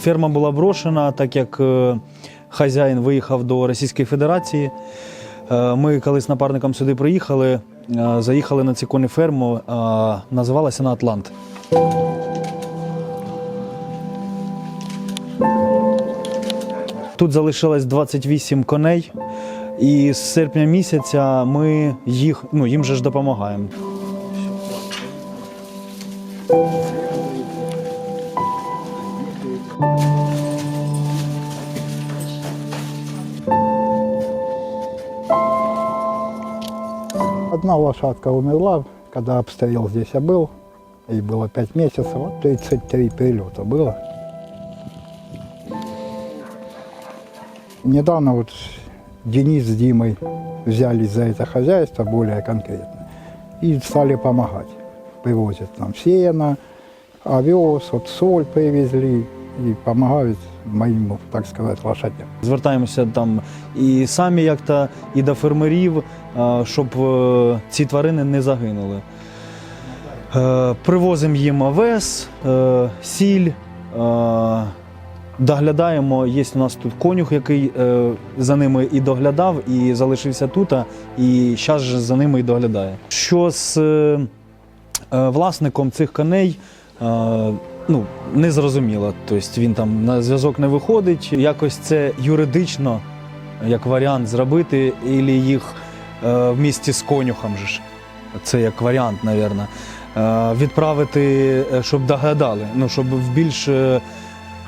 Ферма була брошена, так як е, хазяїн виїхав до Російської Федерації. Е, ми коли з напарником сюди приїхали, е, заїхали на цю коні ферму, називалася на Атлант. Тут залишилось 28 коней, і з серпня місяця ми їх ну, їм же ж допомагаємо. Одна лошадка умерла, когда обстрел здесь я был. Ей было 5 месяцев, вот 33 перелета было. Недавно вот Денис с Димой взялись за это хозяйство более конкретно и стали помогать. Привозят нам сено, овес, вот соль привезли и помогают моим, так сказать, лошадям. Звертаємося там і самі як-то, і до фермерів, е, щоб е, ці тварини не загинули. Е, Привозимо їм овес, сіль, доглядаємо. Є у нас тут конюх, який за ними і доглядав, і залишився тут, і зараз за ними і доглядає. Що з власником цих коней? е, Ну, не зрозуміло. Тобто він там на зв'язок не виходить. Якось це юридично, як варіант, зробити, і їх е, в місті з конюхом же ж. Це як варіант, мабуть. Е, відправити, е, щоб догадали, ну, щоб в більш е,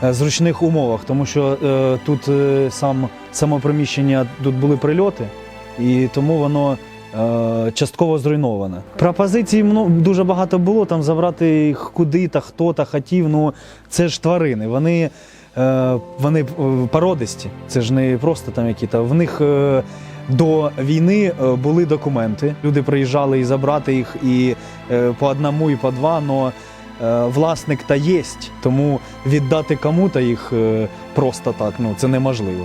е, зручних умовах, тому що е, тут е, сам, само приміщення, тут були прильоти, і тому воно е, частково зруйноване. Пропозицій дуже багато було, там забрати їх куди та хто та хотів. Ну це ж тварини. Вони, е, вони е, породисті. Це ж не просто там які-то. В них е, до війни е, були документи. Люди приїжджали і забрати їх і е, по одному, і по два. Но е, власник та єсть, тому віддати кому-то їх е, просто так ну це неможливо.